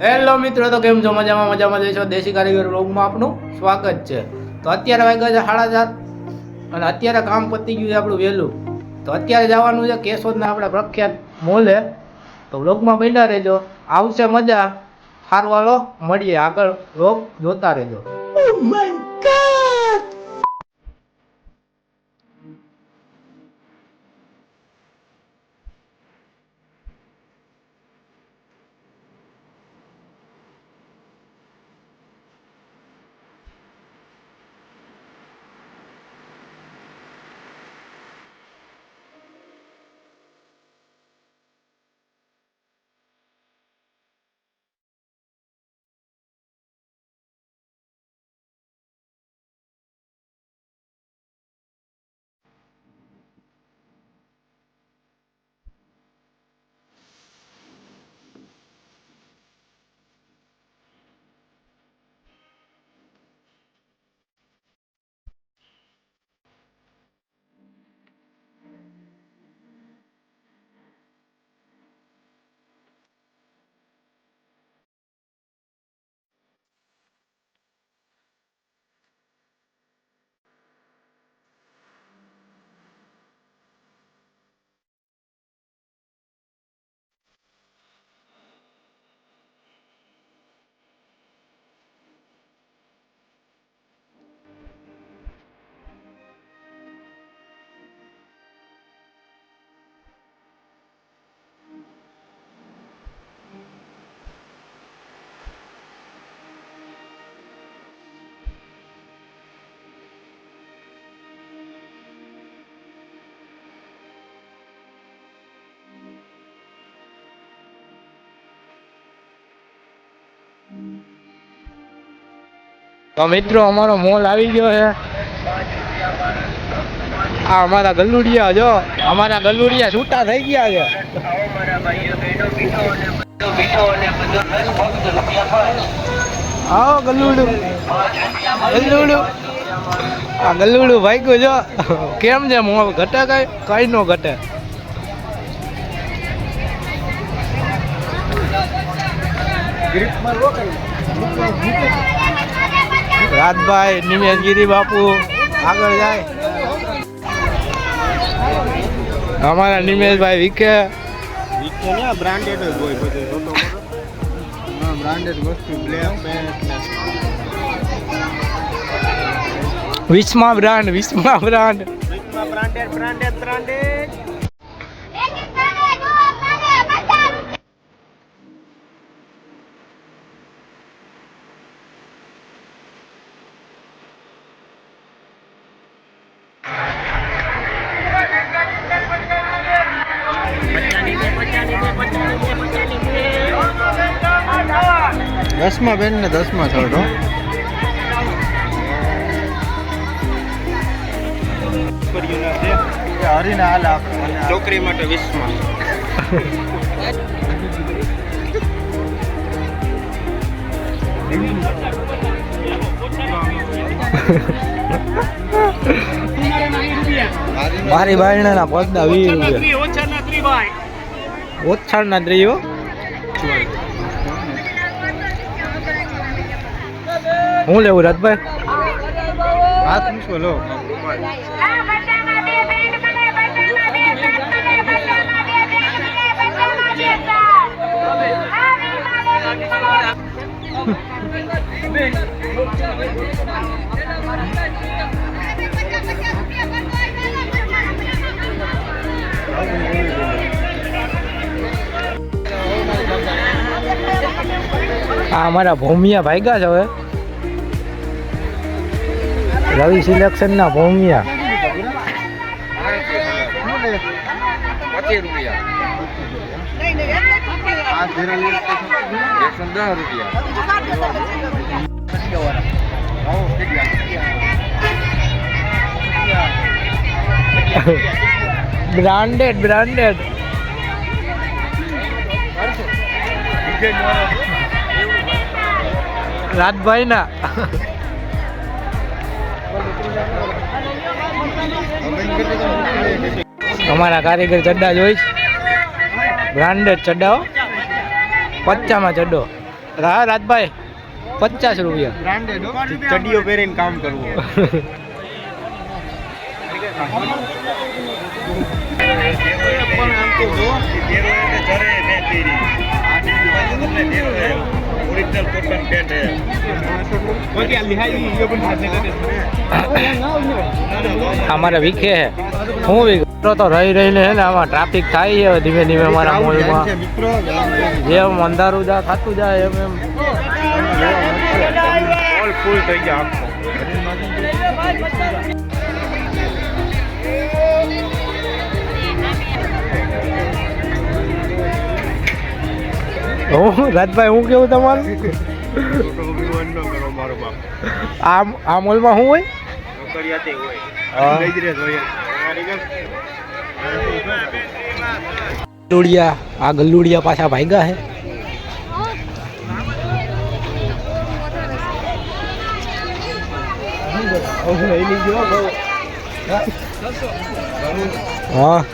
Hello મિત્રો, તો કેમ છો? મજામાં મજામાં જઈશો દેશી કારીગર રોગમાં આપનું સ્વાગત છે. તો અત્યારે વાગ્યા છે સાડા ચાર અને અત્યારે કામ પતી ગયું છે આપણું વહેલું. તો અત્યારે જવાનું છે કેશોદના આપણા પ્રખ્યાત મોલે. તો રોગમાં બેઠા રહેજો. આવશે મજા. હારવાળો મળીએ આગળ. રોગ જોતા રહેજો. તો મિત્રો, અમારો મોલ આવી ગયો છે. આ અમારા ગલુડિયા જો, અમારા ગલુડિયા છૂટા થઈ ગયા છે. આવો ગલુડું. ગલુડું. આ ગલુડું ભાગ્યું જો. કેમ છે મોલ? ઘટે કઈ? કઈ નો ઘટે. રાજભાઈ નિમેશગીરી બાપુ આગળ જાય. અમારા નિમેશભાઈ વિકે. વિકે ને બ્રાન્ડેડ જ હોય બધું બ્રાન્ડેડ વસ્તુ બ્લેક પેન્ટ વિસ્મા brand વિસ્મા brand વિસ્મા branded branded branded દસમા બેન ને દસમા થર્ડ હો. હરીને હાલ છોકરી માટે વીસમાં. મારી બાયણાના પગના વીસ રૂપિયા. ઓછાળના દ્રીઓ હું લેવું રાજભાઈ? હાથ મૂકો લો? આ અમારા ભૂમિયા ભાગ્યા છે હવે. રવિ સિલેક્શન ના ભૂમિયા. બ્રાન્ડેડ બ્રાન્ડેડ રાજભાઈ ના અમારા કારીગર ચડ્ડા જોઈશ બ્રાન્ડેડ ચડ્ડાઓ પચ્ચામાં ચડ્ડો હા. રાજભાઈ પચાસ રૂપિયા. બ્રાન્ડેડ ચડીઓ પહેરીને કામ કરવું. પણ આમ તો જો. બાકી આ લિહાઈ ઈ પણ અમારે વીખે હે હું વીખ તો રહી રહીને હે ને આમાં ટ્રાફિક થાય છે ધીમે ધીમે અમારા મોલમાં મિત્રો જેમ અંધારું જા થતું જાય એમ એમ. ફૂલ થઈ ગયા આખો. હું, રાજભાઈ, હું કેવું તમારું? આ આ મોલમાં શું હોય? બાપ આ આ પાછા ભાગ્યા હે. નોકરિયાતે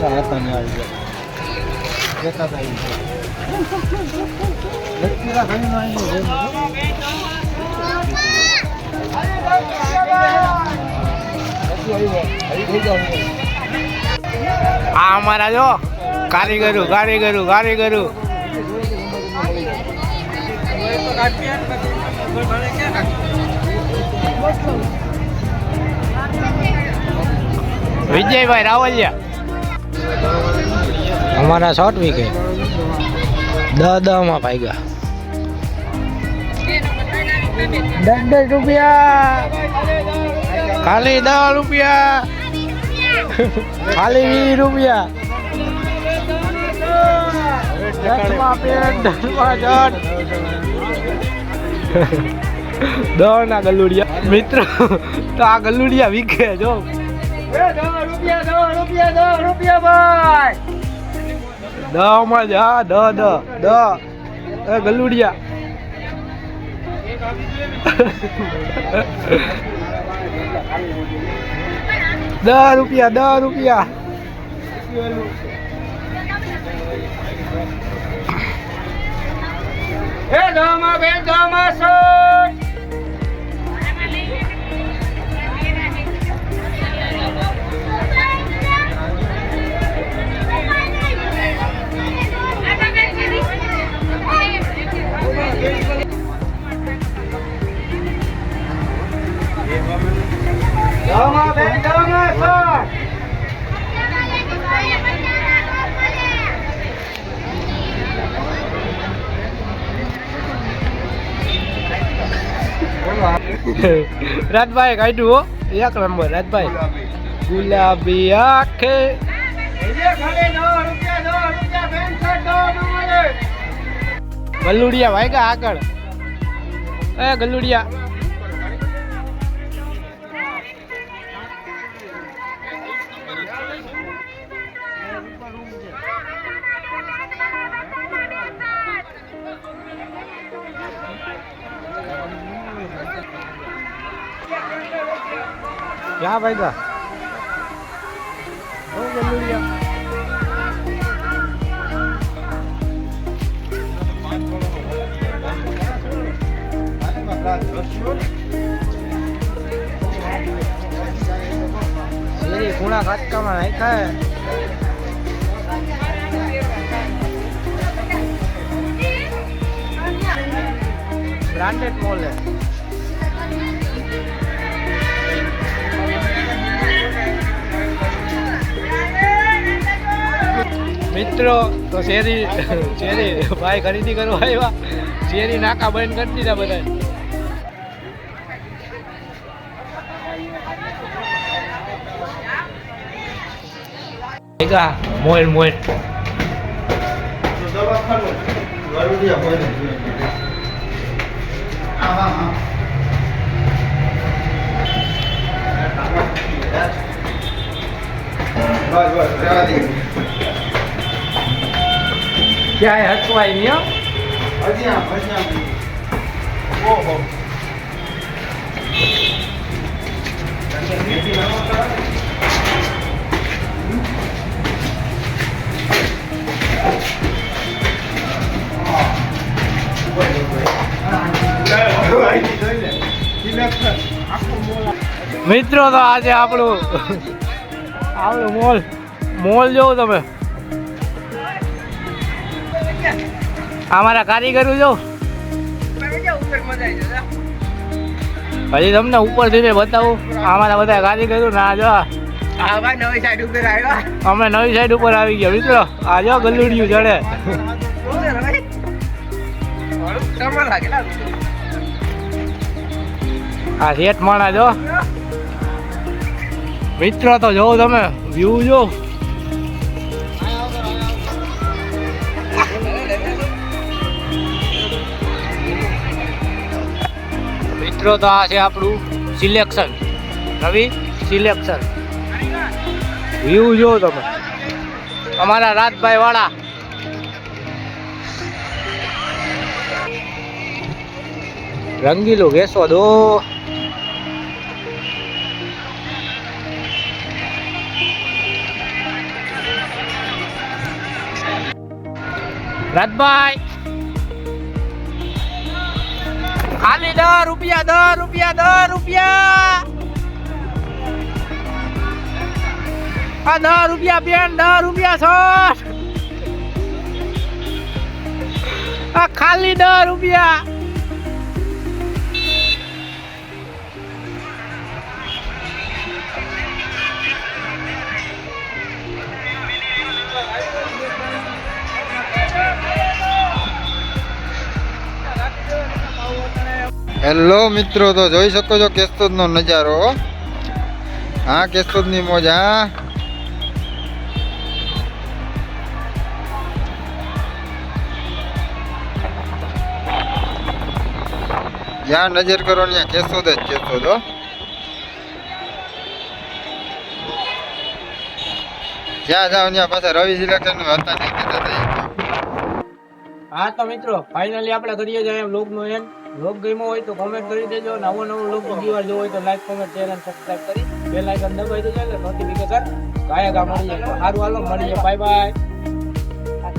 હોય હા. ગજરે જોઈએ ગલુડિયા આ ગલુડિયા પાછા ભાગ્યા હે હા આ અમારા જો, કારીગરો કારીગરો કારીગરો વિજયભાઈ રાવલિયા અમારા શોર્ટ વીકે દસ દસમાં ભાગ્યા. દસ દસ રૂપિયા. ખાલી દસ રૂપિયા. ખાલી વીસ રૂપિયા. દસમાં પેન્ટ દસમાં જટ દસ. ના ગલુડિયા. મિત્રો તો આ ગલુડિયા વીકે જો. દસમાં જા દ દ દ. એ ગલુડિયા. દસ રૂપિયા દસ રૂપિયા. રાજભાઈ કાઢ્યું હો. એક નંબર રાજભાઈ. ગુલાબી આખે. ગલુડિયા વાગ્યા આગળ. એ ગલુડિયા. ક્યાં વાગ્યા ઓ ગલુડિયા શેરી ખૂણા ખાટકામાં નાખ્યા. બ્રાન્ડેડ મોલ મિત્રો, તો શેરી શેરી, ભાઈ ખરીદી કરવા આવ્યા. શેરી નાકા બંધ કરી દીધા બધા ભેગા મોલ મોલ ક્યાંય હસવાય નહીં હો. મિત્રો તો આજે આપણું આપણું મોલ મોલ જોવું તમે. અમારા કારીગરો જો. હજી તમને ઉપરથી ને બતાવું. અમારા બધા કારીગરો, ના, જો. અમે નવી સાઈડ ઉપર આવી ગયા, મિત્રો. આ જો ગલુડિયું ચડે. આ શેઠ માણા જો. મિત્રો તો જોવો તમે વ્યૂ જો. મિત્રો તો આ છે આપણું સિલેક્શન રવિ સિલેક્શન વ્યૂ જો તમે. અમારા રાજભાઈ વાળા. રંગીલો ઘેસો દો. રાજભાઈ. ખાલી દસ રૂપિયા દસ રૂપિયા દસ રૂપિયા. આ દસ રૂપિયા બેન દસ રૂપિયા છ આ ખાલી દસ રૂપિયા. હેલો મિત્રો, તો જોઈ શકો છો કેસ્તોદનો નજારો. હા, કેસ્તોદની મોજ, હા. જ્યાં નજર કરો ત્યાં કેસ્તોદ જ કેસ્તોદ હો. જ્યાં જાઓ ત્યાં પાછા રવિ સિલેક્શન હતા નહીં. હા, તો મિત્રો ફાઇનલી આપણે કરીએ છીએ એમ લોકનું એન્ડ વ્લોગ ગમ્યો હોય તો કોમેન્ટ કરી દેજો. નવો નવો લોક બીજી વાર જોવો હોય તો લાઈક કોમેન્ટ શેર અને સબસ્ક્રાઇબ કરી બેલ આઇકન દબાવી દેજો એટલે નોટિફિકેશન ગાયક આ મળી જાય. સારું હાલો, મળીએ. Bye bye